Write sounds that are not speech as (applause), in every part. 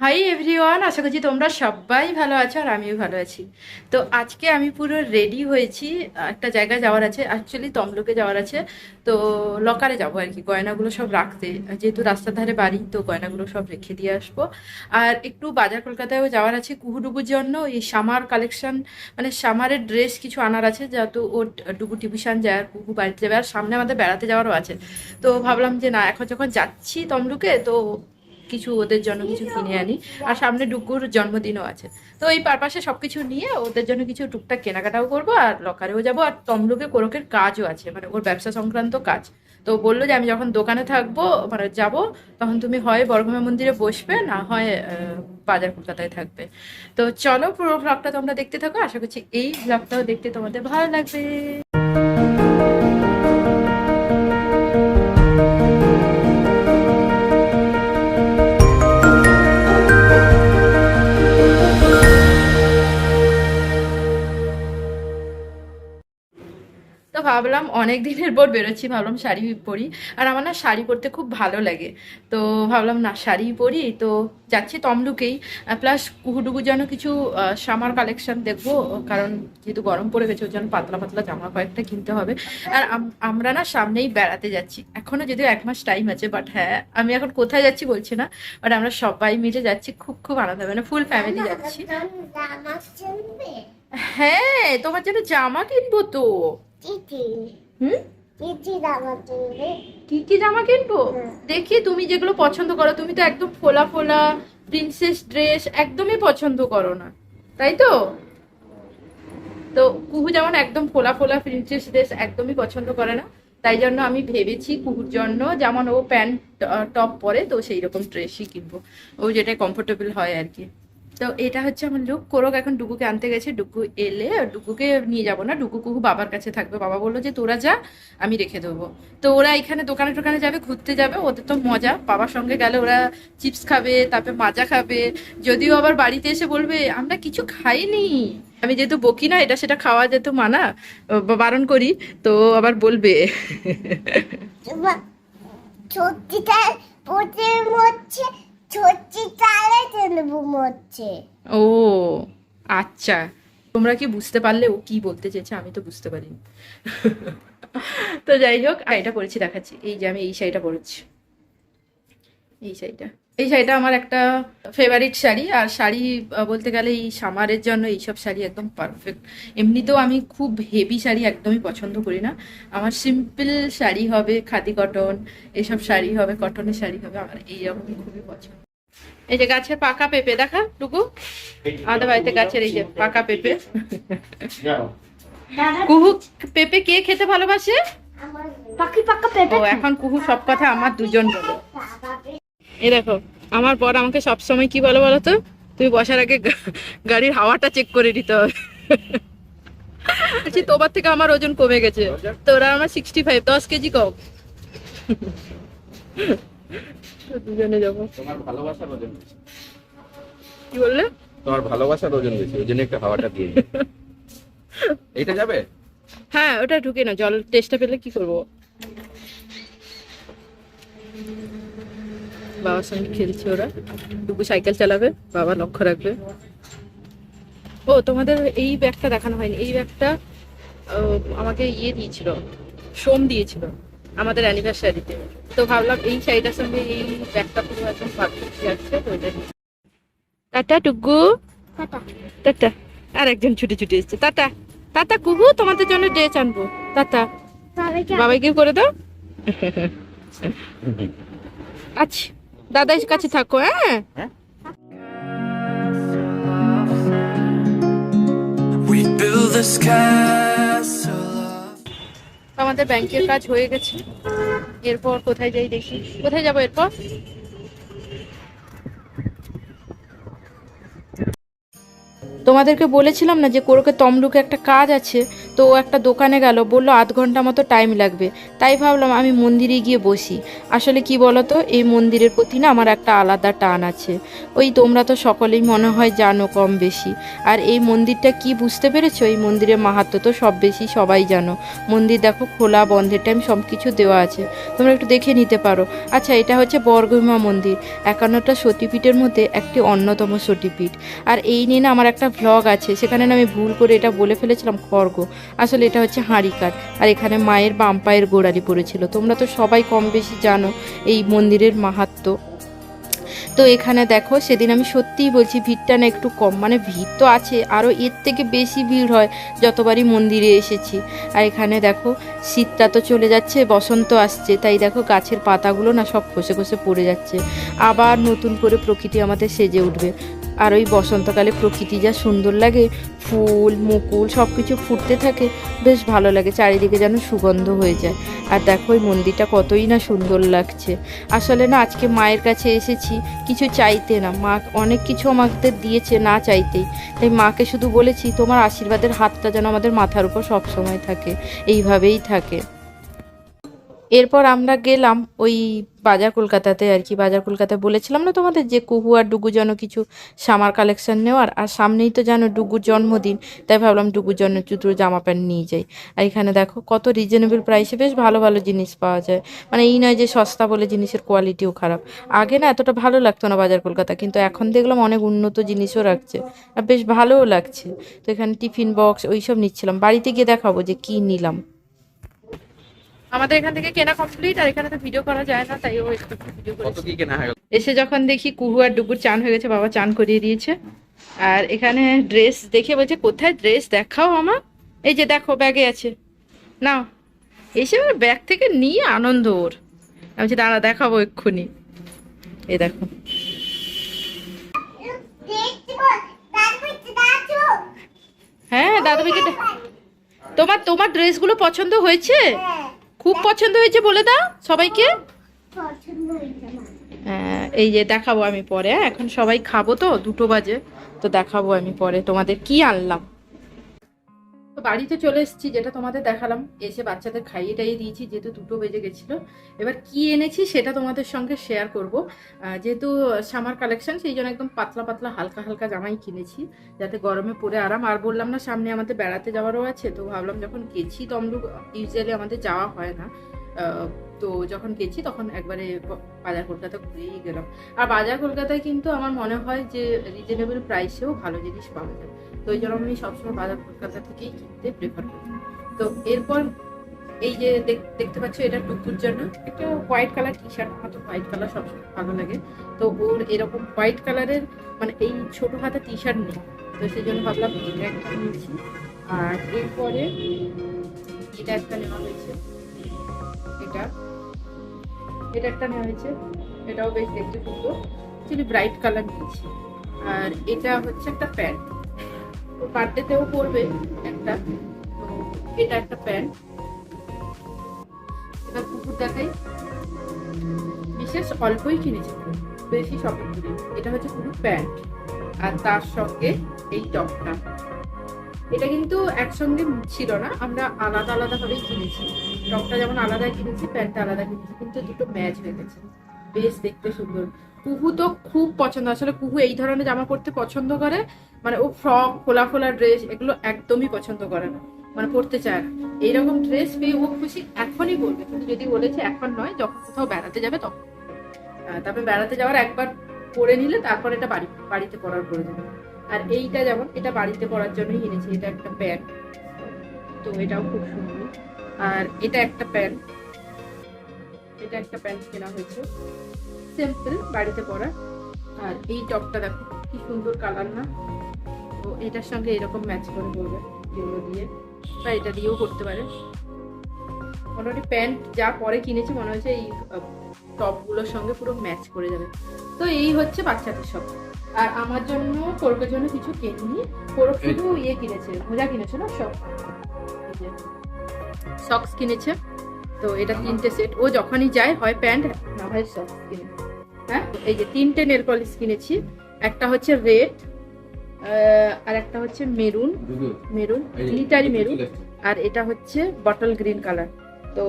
Hi everyone আশা করছি তোমরা সবাই ভালো আছো আর আমিও ভালো আছি। তো আজকে আমি পুরো রেডি হয়েছি, একটা জায়গায় যাওয়ার আছে অ্যাকচুয়ালি তমলুকে যাওয়ার আছে। তো লকারে যাব আর কি, গয়নাগুলো সব রাখতে। যেহেতু রাস্তার ধারে বাড়ি, তো গয়নাগুলো সব রেখে দিয়ে আসব। আর একটু বাজার কলকাতায়ও যাওয়ার আছে কুহুডুবুর জন্য, এই সামার কালেকশন মানে সামারের ড্রেস কিছু আনার আছে যেহেতু ও ডুবু টিউশন যায় আর কুহু বাড়িতে যাবে। আর সামনে আমাদের বেড়াতে যাওয়ারও আছে। তো ভাবলাম যে না, এখন যখন যাচ্ছি তমলুকে, তো কিছু ওদের জন্য কিছু কিনে আনি। আর সামনে ডুকুর জন্মদিনও আছে। তো এই পারপাসে সব কিছু নিয়ে ওদের জন্য কিছু টুকটাক কেনাকাটাও করব আর লকারেও যাব। আর তমলুকে কোরকের কাজও আছে মানে ওর ব্যবসা সংক্রান্ত কাজ। তো বলল যে, আমি যখন দোকানে থাকব মানে যাব, তখন তুমি হয় বর্গমা মন্দিরে বসবে, না হয় বাজার কলকাতায় থাকবে। তো চলো পুরো ব্লগটা তোমরা দেখতে থাকো। আশা করছি এই ব্লগটাও দেখতে তোমাদের ভালো লাগবে। অনেক দিনের পর বেরোচ্ছি ভাবলাম শাড়ি পরি। আর আমার না শাড়ি পরতে খুব ভালো লাগে। তো ভাবলাম না শাড়ি পরি তো যাচ্ছি তমলুকেই। প্লাস কুহুডুবুর জন্য কিছু সামার কালেকশন দেখব কারণ যেহেতু গরম পড়ে গেছে ওর জন্য পাতলা পাতলা জামা কয়েকটা কিনতে হবে। আর আমরা না সামনেই বেড়াতে যাচ্ছি। এখনও যদিও এক মাস টাইম আছে বাট হ্যাঁ আমি এখন কোথায় যাচ্ছি বলছি না বাট আমরা সবাই মিলে যাচ্ছি খুব খুব আনন্দ হবে মানে ফুল ফ্যামিলি যাচ্ছি। হ্যাঁ তোমার জন্য জামা কিনবো তো। হুম? কি কি জামা কিনবো দেখি তুমি যেগুলো পছন্দ করো। তুমি তো একদম ফোলা ফোলা প্রিন্সেস ড্রেস একদমই পছন্দ করো না। তাই তো? তো কুহু যেমন একদম ফোলা ফোলা প্রিন্সেস ড্রেস একদমই পছন্দ করে না। তাই জন্য আমি ভেবেছি কুহুর জন্য যেমন ও প্যান্ট টপ পরে তো সেই রকম ড্রেসই কিনবো। ও যেটা কমফোর্টেবল হয় আর কি। তো এটা হচ্ছে আমার লুক কোরক এখন ডুকুকে আনতে গেছে, ডুকু এলে ডুকুকে নিয়ে যাব না। ডুকু কুকু বাবার কাছে থাকবে। বাবা বলল যে, তোরা যা, আমি রেখে দেবো। তো ওরা এখানে দোকানে টোকানে যাবে, ঘুরতে যাবে, ওদের তো মজা। বাবার সঙ্গে গেলে ওরা চিপস খাবে, তারপরে মাজা খাবে। যদিও আবার বাড়িতে এসে বলবে, আমরা কিছু খাইনি। আমি যেহেতু বকি না, এটা সেটা খাওয়া যেত মানা বারণ করি, তো আবার বলবে। পচে ছোট্টি তালে তেলবু মরছে। ও আচ্ছা। তোমরা কি বুঝতে পারলে ও কি বলতে চেয়েছে? আমি তো বুঝতে পারিনি। তো যাই হোক এটা পরেছি দেখাচ্ছি। এই যে আমি এই শাড়িটা পরেছি। এই শাড়িটা। এই শাড়িটা আমার একটা ফেভারিট শাড়ি আর শাড়ি বলতে গেলে এই সামারের জন্য এইসব শাড়ি একদম পারফেক্ট এমনিতেও আমি খুব হেভি শাড়ি একদমই পছন্দ করি না। আমার সিম্পল শাড়ি হবে খাদি কটন এসব শাড়ি হবে কটনের শাড়ি হবে আমার এইরকমই খুবই পছন্দ। এই যে গাছের পাকা পেঁপে দেখা টুকু? আমাদের বাড়িতে গাছের এই যে পাকা পেঁপে। কুহু পেঁপে কে খেতে ভালোবাসে? পাখি পাকা পেঁপে। ও এখন কুহু সব কথা আমার দুজন বলে। এই দেখো আমার বর আমাকে সব সময় কি বলো বলো তো? তুমি বসার আগে গাড়ির হাওয়াটা চেক করে দিতে হবে। বলছি তোমার থেকে আমার ওজন কমে গেছে। তোরা আমার সিক্সটি ফাইভ দশ কেজি কম। দুজনে যাব। তোমার ভালোবাসার ওজন কি বললে? তোমার ভালোবাসার ওজন বেশি ওই জন্য একটু হাওয়াটা দিয়ে। (laughs) এইটা যাবে? হ্যাঁ ওটা ঢুকে না জল টেস্টটা পেলে কি করব? বাবার সঙ্গে খেলছে ওরা। টুকু সাইকেল চালাবে বাবা লক্ষ্য রাখবে। ও তোমাদের এই ব্যাগটা দেখানো হয়নি। এই ব্যাগটা আমাকে ইয়ে দিয়েছিল সোম দিয়েছিল আমাদের অ্যানিভার্সারিতে। তো ভাবলাম এই শাড়িটার সঙ্গে এই ব্যাগটা পুরো একদম পারফেক্ট যাচ্ছে তো টাটা টুকু টাটা। আর একজন ছুটে ছুটে এসছে। টাটা। টাটা কুহু তোমাদের জন্য ড্রেস আনব। টাটা। বাবাইকে করে দাও। (laughs) আচ্ছা। দাদার কাছে থাকো হ্যাঁ? of আমাদের ব্যাংকের কাজ হয়ে গেছে। এরপর কোথায় যাই দেখি। কোথায় যাব এরপর? তোমাদেরকে বলেছিলাম না যে কোরকে তমলুকে একটা কাজ আছে তো একটা দোকানে গেল, বলল, আধ ঘণ্টা মতো টাইম লাগবে। তাই ভাবলাম আমি মন্দিরে গিয়ে বসি। আসলে কি বলতো, এই মন্দিরের প্রতি না আমার একটা আলাদা টান আছে। ওই তোমরা তো সকলেই মনে হয় জানো কম বেশি। আর এই মন্দিরটা কি বুঝতে পেরেছ? এই মন্দিরের মাহাত্ম তো সব বেশি সবাই জানো। মন্দির দেখো, খোলা, বন্ধের টাইম সব কিছু দেওয়া আছে। তোমরা একটু দেখে নিতে পারো। আচ্ছা এটা হচ্ছে বর্গমা মন্দির। একান্নটা সতীপীঠের মধ্যে একটি অন্যতম সতীপীঠ। আর এই নিয়ে না আমার একটা ভ্লগ আছে, সেখানে না আমি ভুল করে এটা বলে ফেলেছিলাম, খড়গ। আসলে এটা হচ্ছে হাঁড়ি কাঠ। আর এখানে মায়ের বাম পায়ের গোড়ালি পড়েছিল। তোমরা তো সবাই কম বেশি জানো এই মন্দিরের মাহাত্ম। তো এখানে দেখো, সেদিন আমি সত্যিই বলছি ভিড়টা না একটু কম। মানে ভিড় তো আছে আরও এর থেকে বেশি ভিড় হয় যতবারই মন্দিরে এসেছি। আর এখানে দেখো, শীতটা তো চলে যাচ্ছে, বসন্ত আসছে। তাই দেখো, গাছের পাতাগুলো না সব খসে খসে পড়ে যাচ্ছে। আবার নতুন করে প্রকৃতি আমাদের সেজে উঠবে। আর ওই বসন্তকালে প্রকৃতি যা সুন্দর লাগে, ফুল, মুকুল সব কিছু ফুটতে থাকে, বেশ ভালো লাগে, চারিদিকে যেন সুগন্ধ হয়ে যায়। আর দেখো ওই মন্দিরটা কতই না সুন্দর লাগছে। আসলে না, আজকে মায়ের কাছে এসেছি, কিছু চাইতে না। মা অনেক কিছু আমাদের দিয়েছে না চাইতেই। তাই মাকে শুধু বলেছি, তোমার আশীর্বাদের হাতটা যেন আমাদের মাথার উপর সব সময় থাকে। এইভাবেই থাকে। এরপর আমরা গেলাম ওই বাজার কলকাতাতে আর কি। বাজার কলকাতায় বলেছিলাম না তোমাদের যে কুহু আর ডুগুর জন্য কিছু সামার কালেকশন নেওয়ার? আর সামনেই তো জানো ডুগুর জন্মদিন, তাই ভাবলাম ডুগুর জন্য দুটো জামা প্যান্ট নিয়ে যাই। আর এখানে দেখো কত রিজনেবল প্রাইসে বেশ ভালো ভালো জিনিস পাওয়া যায়। মানে এই নয় যে সস্তা বলে জিনিসের কোয়ালিটিও খারাপ। আগে না এতটা ভালো লাগতো না বাজার কলকাতা, কিন্তু এখন দেখলাম অনেক উন্নত জিনিসও রাখছে। আর বেশ ভালোও লাগছে। তো এখানে টিফিন বক্স ওইসব নিচ্ছিলাম। বাড়িতে গিয়ে দেখাবো যে কি নিলাম। আমাদের এখান থেকে কেনা কমপ্লিট আর এখানে তো ভিডিও করা যায় না তাই ও একটু ভিডিও কত কি কেনা হয়ে গেল? এসে যখন দেখি কুহু আর ডুগুর চান হয়ে গেছে বাবা চান করিয়ে দিয়েছে। আর এখানে ড্রেস দেখে বলছে কোথায় ড্রেস দেখাও আমার এই যে দেখো ব্যাগে আছে। নাও। এসে আমার ব্যাগ থেকে নিয়ে আনন্দ ওর। আমি বলছি দাঁড়া দেখাবো এক্ষুনি। এই দেখো। হ্যাঁ দাদু তোমার তোমার ড্রেসগুলো পছন্দ হয়েছে? খুব পছন্দ হয়েছে বলে দাও সবাইকে হ্যাঁ, এই যে দেখাবো আমি পরে হ্যাঁ? এখন সবাই খাব তো দুটো বাজে তো দেখাবো আমি পরে তোমাদের কি আনলাম বাড়িতে চলে এসেছি, যেটা তোমাদের দেখালাম। এসে বাচ্চাদের খাইয়ে টাইয়ে দিয়েছি, যেহেতু দুটো বেজে গেছিল। এবার কি এনেছি সেটা তোমাদের সঙ্গে শেয়ার করব। যেহেতু সামার কালেকশন সেই জন্য একদম পাতলা পাতলা, হালকা হালকা জামাই কিনেছি, যাতে গরমে পরে আরাম। আর বললাম না, সামনে আমাদের বেড়াতে যাওয়ারও আছে, তো ভাবলাম যখন গেছি তমলুক ইউজুয়ালি আমাদের যাওয়া হয় না। তো যখন গেছি তখন একবারে বাজার কলকাতা ঘুরেই গেলাম। আর বাজার কলকাতায় কিন্তু আমার মনে হয় যে রিজনেবল প্রাইসেও ভালো জিনিস পাওয়া যায়। তো ওই জন্য আমি সবসময় বাজার কলকাতা থেকেই কিনতে প্রেফার করি। তো এরপর এই যে দেখ- দেখতে পাচ্ছ এটা টুকুর জন্য একটা হোয়াইট কালার টি শার্ট আমার তো হোয়াইট কালার সবসময় ভালো লাগে। তো ওর এরকম হোয়াইট কালারের মানে এই ছোট হাতে টি শার্ট নেই। তো সেই জন্য ভাবলাম এটা একটা নিয়েছি। আর এরপরে এটা একটা নেওয়া হয়েছে। এটা এটা একটা নেওয়া হয়েছে। এটাও বেশ দেখতে সুন্দর। অ্যাকচুয়ালি ব্রাইট কালার নিয়েছি। আর এটা হচ্ছে একটা প্যান্ট। বার্থডেতেও পরবে একটা। এটা একটা প্যান্ট। এবার কুকুর দেখাই। বিশেষ অল্পই কিনেছি। বেশি শপিং করি এটা হচ্ছে পুরো প্যান্ট। আর তার সঙ্গে এই টপটা। এটা কিন্তু একসঙ্গে ছিল না। আমরা আলাদা আলাদা ভাবেই কিনেছি। টপটা যেমন আলাদা কিনেছি, প্যান্টটা আলাদা কিনেছি। কিন্তু দুটো ম্যাচ হয়ে গেছে। বেশ দেখতে সুন্দর। কুহু তো খুব পছন্দ, আসলে কুহু এই ধরনের জামা পরতে পছন্দ করে। মানে ও ফ্রক খোলা খোলা ড্রেস এগুলো একদমই পছন্দ করে না। মানে পরতে চায় না। এইরকম ড্রেস পেয়ে ও খুশি এখনই বলবে। কিন্তু যদি বলেছে এখন নয়, যখন কোথাও বেড়াতে যাবে তখন। তারপরে বেড়াতে যাওয়ার একবার পরে নিলে তারপর এটা বাড়ি, বাড়িতে পরার প্রয়োজন। আর এইটা যেমন, এটা বাড়িতে পরার জন্যই এনেছি। এটা একটা প্যান্ট। তো এটাও খুব সুন্দর। আর এটা একটা প্যান্ট। এটা একটা প্যান্ট কেনা হয়েছে। সিম্পল বাড়িতে পরা। আর এই টপটা দেখো কি সুন্দর কালার না। তো এটার সঙ্গে এরকম ম্যাচ করে পড়বে এগুলো দিয়ে। বা এটা দিয়েও করতে পারে। মোটামুটি প্যান্ট যা পরে কিনেছি মনে হচ্ছে এই টপগুলোর সঙ্গে পুরো ম্যাচ করে যাবে। তো এই হচ্ছে বাচ্চাদের সব আর আমার জন্য কোরকের জন্য কিছু কিনিনি কোরক শুধু ইয়ে কিনেছে মোজা কিনেছে না সব সক্স কিনেছে। তো এটা তিনটে সেট ও যখনই যায় হয় প্যান্ট না হয় সক্স কিনে। হ্যাঁ? এই যে তিনটে নেল পলিশ কিনেছি। একটা হচ্ছে রেড আর একটা হচ্ছে মেরুন মেরুন গ্লিটারি মেরুন আর এটা হচ্ছে বটল গ্রিন কালার তো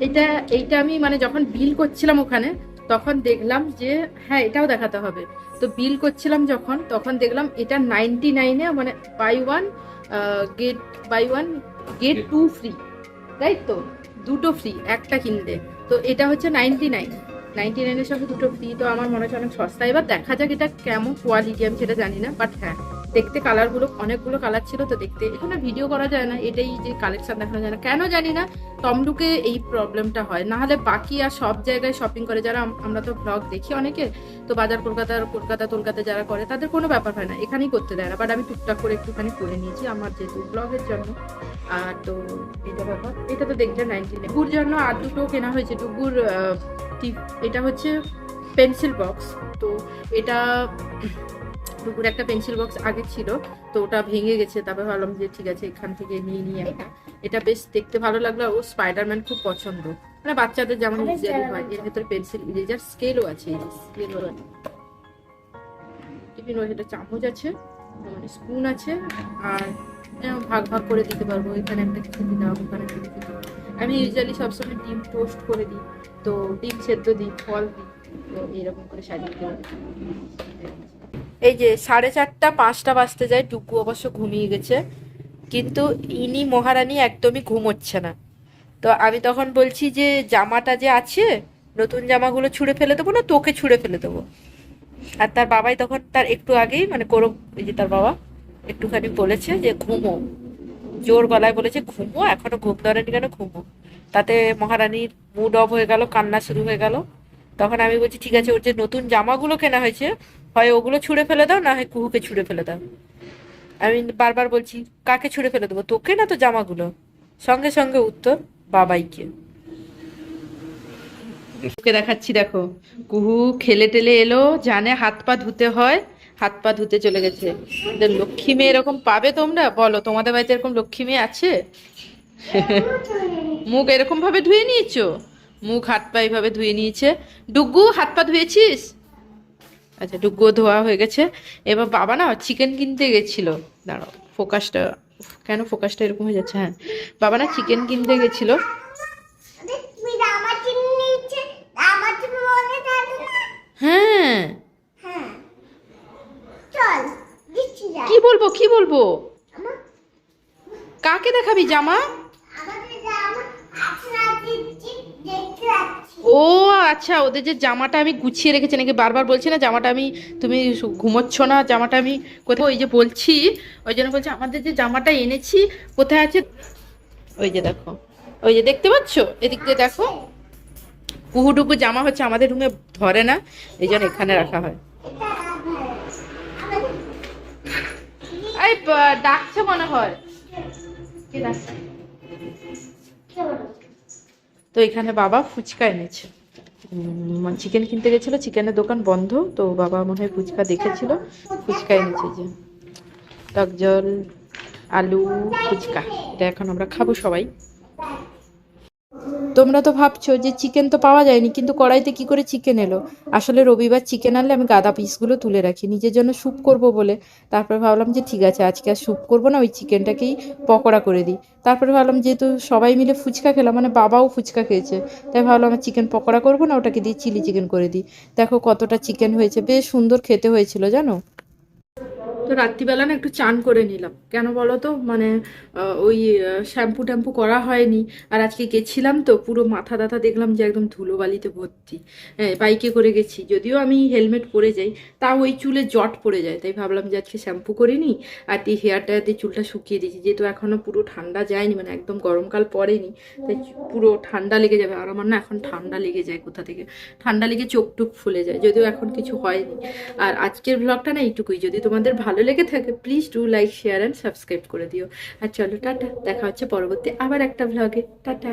এটা এইটা আমি মানে যখন বিল করছিলাম ওখানে তখন দেখলাম যে হ্যাঁ এটাও দেখাতে হবে। তো বিল করছিলাম যখন তখন দেখলাম এটা নাইনটি নাইনে মানে buy one get buy one get two free তাই তো? দুটো ফ্রি একটা কিনলে তো এটা হচ্ছে নাইনটি নাইন নাইনটি নাইনের সঙ্গে দুটো ফ্রি তো আমার মনে হচ্ছে অনেক সস্তা। এবার দেখা যাক এটা কেমন কোয়ালিটি আমি সেটা জানি না বাট হ্যাঁ। দেখতে কালারগুলো অনেকগুলো কালার ছিল তো দেখতে। এখানে ভিডিও করা যায় না, এটাই যে কালেকশন দেখানো যায় না। কেন জানি না, তমলুকে এই প্রবলেমটা হয়। না হলে বাকি আর সব জায়গায় শপিং করে যারা আমরা তো ব্লগ দেখি অনেকে, তো বাজার কলকাতার কলকাতা কলকাতা যারা করে, তাদের কোনো ব্যাপার হয় না, এখানেই করতে দেয় না। বাট আমি টুকটাক করে একটুখানি করে নিয়েছি আমার যেহেতু ব্লগের জন্য। আর তো এটা ব্যাপার, এটা তো দেখলে নাইনটি ডুগুর জন্য আর দুটো কেনা হয়েছে টিপ- এটা হচ্ছে পেন্সিল বক্স তো এটা ডুগুর একটা পেন্সিল বক্স আগে ছিল তো ওটা ভেঙে গেছে তারপর ভাবলাম যে ঠিক আছে এখান থেকে নিয়ে নিয়ে একটা। এটা বেশ দেখতে ভালো লাগল ও স্পাইডারম্যান খুব পছন্দ। মানে বাচ্চাদের যেমন যারা হয় এর ভেতরে পেন্সিল ইরেজার স্কেলও আছে স্কেলও আছে। টিফিন এটা চামচ আছে মানে স্পুন আছে আর ভাগ ভাগ করে দিতে পারব এখানে একটা কিছু দিলাম ওখানে একটা কিছু দিলাম আমি ইউজুয়ালি সবসময় ডিম টোস্ট করে দিই তো ডিম সেদ্ধ দিই ফল দিই তো এরকম করে সাজিয়ে দিই। এই যে সাড়ে চারটা, পাঁচটা বাজতে যায়, টুকু অবশ্য ঘুমিয়ে গেছে। কিন্তু ইনি মহারানী একদমই ঘুমোচ্ছে না। তো আমি তখন বলছি যে, জামাটা যে আছে, নতুন জামাগুলো ছুঁড়ে ফেলে দেবো না, তোকে ছুঁড়ে ফেলে দেবো। আর তার বাবাই তখন তার একটু আগেই মানে করো এই যে তার বাবা, একটুখানি বলেছে যে, ঘুমো। জোর গলায় বলেছে, ঘুমো, এখনও ঘুম ধরেনি কেন? ঘুমো। তাতে মহারানীর মুড অফ হয়ে গেল, কান্না শুরু হয়ে গেল। তখন আমি বলছি, ঠিক আছে, ওর যে নতুন জামাগুলো কেনা হয়েছে হয় ওগুলো ছুঁড়ে ফেলে দাও, না হয় কুহুকে ছুঁড়ে ফেলে দাও। আমি বারবার বলছি, কাকে ছুঁড়ে ফেলে দেবো, তোকে না তো জামাগুলো? সঙ্গে সঙ্গে উত্তর, বাবাইকে। ওকে দেখাচ্ছি, দেখো। কুহু খেলে টেলে এলো, জানে হাত পা ধুতে হয়, হাত পা ধুতে চলে গেছে। লক্ষ্মী মেয়ে এরকম পাবে তোমরা? বলো, তোমাদের বাড়িতে এরকম লক্ষ্মী মেয়ে আছে? (laughs) মুখ এরকম ভাবে ধুয়ে নিয়েছো? মুখ হাত পা এইভাবে ধুয়ে নিয়েছে। ডুগু, হাত পা ধুয়েছিস? আচ্ছা ডুগুও ধোয়া হয়ে গেছে। এবার বাবা না চিকেন কিনতে গেছিল। দাঁড়াও ফোকাসটা কেন ফোকাসটা এরকম হয়ে যাচ্ছে? হ্যাঁ বাবা না চিকেন কিনতে গেছিল। হ্যাঁ। হ্যাঁ। কি বলব কি বলব? কাকে দেখাবি জামা? ও আচ্ছা ওদের যে জামাটা আমি গুছিয়ে রেখেছি, নাকি বারবার বলছি না, জামাটা আমি, তুমি ঘুমোচ্ছ না, জামাটা আমি কোথাও ওই যে বলছি, ওই জন্য বলছি, আমাদের যে জামাটা এনেছি, কোথায় আছে? ওই যে দেখো, ওই যে দেখতে পাচ্ছ? এদিক দিয়ে দেখো কুহুটুকু জামা হচ্ছে আমাদের রুমে ধরে না, এই জন্য এখানে রাখা হয়। ডাকছে মনে হয়। কে ডাকছে? তো এখানে বাবা ফুচকা এনেছে। চিকেন কিনতে গেছিল চিকেনের দোকান বন্ধ, তো বাবা মনে হয় ফুচকা দেখেছিল, ফুচকা এনেছে যে। টক জল, আলু, ফুচকা, এটা এখন আমরা খাব সবাই। তোমরা তো ভাবছ যে চিকেন তো পাওয়া যায়নি, কিন্তু কড়াইতে কি করে চিকেন এলো? আসলে রবিবার চিকেন আনলে আমি গাদা পিসগুলো তুলে রাখি, নিজের জন্য স্যুপ করব বলে। তারপরে ভাবলাম যে ঠিক আছে, আজকে আর স্যুপ করব না, ওই চিকেনটাকেই পকোড়া করে দিই। তারপরে ভাবলাম যেহেতু সবাই মিলে ফুচকা খেলাম মানে বাবাও ফুচকা খেয়েছে, তাই ভাবলাম আমার চিকেন পকোড়া করব না, ওটাকে দিয়ে চিলি চিকেন করে দিই। দেখো কতটা চিকেন হয়েছে, বেশ সুন্দর খেতে হয়েছিল, জানো? তো রাত্রিবেলা না একটু চান করে নিলাম। কেন বলো তো মানে ওই শ্যাম্পু ট্যাম্পু করা হয়নি। আর আজকে গেছিলাম তো, পুরো মাথা ব্যথা দেখলাম যে একদম ধুলোবালিতে ভর্তি। হ্যাঁ বাইকে করে গেছি। যদিও আমি হেলমেট পরে যাই, তাও ওই চুলে জট পড়ে যায়। তাই ভাবলাম যে আজকে শ্যাম্পু করিনি আর দিয়ে হেয়ারটা দিয়ে চুলটা শুকিয়ে দিয়েছি। যেহেতু এখনও পুরো ঠান্ডা যায়নি মানে একদম গরমকাল পড়েনি, তাই পুরো ঠান্ডা লেগে যাবে। আর আমার না এখন ঠান্ডা লেগে যায় কোথা থেকে? ঠান্ডা লেগে চোখ টুক ফুলে যায়, যদিও এখন কিছু হয়নি। আর আজকের ব্লগটা না এইটুকুই। যদি তোমাদের ভালো ভালো লেগে থাকে please do like share and subscribe করে দিও। আর চলো, টাটা, দেখা হচ্ছে পরবর্তী আবার একটা ভ্লগে টাটা।